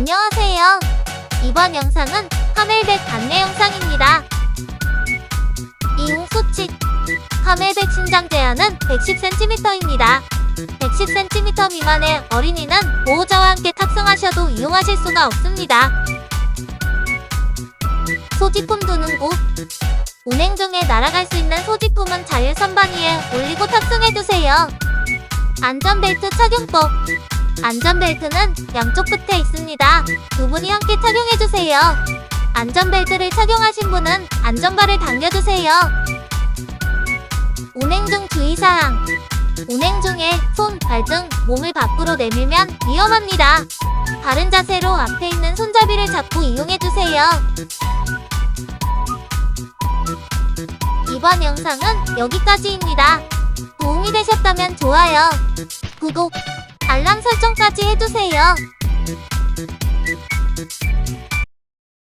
안녕하세요. 이번 영상은 카멜백 안내 영상입니다. 이용 수칙 카멜백 신장 제한은 110cm입니다. 110cm 미만의 어린이는 보호자와 함께 탑승하셔도 이용하실 수가 없습니다. 소지품 두는 곳 운행 중에 날아갈 수 있는 소지품은 자율 선반 위에 올리고 탑승해주세요. 안전벨트 착용법 안전벨트는 양쪽 끝에 있습니다. 두 분이 함께 착용해주세요. 안전벨트를 착용하신 분은 안전바를 당겨주세요. 운행 중 주의사항 운행 중에 손, 발 등 몸을 밖으로 내밀면 위험합니다. 바른 자세로 앞에 있는 손잡이를 잡고 이용해주세요. 이번 영상은 여기까지입니다. 도움이 되셨다면 좋아요, 구독, 알람 설정까지 해주세요.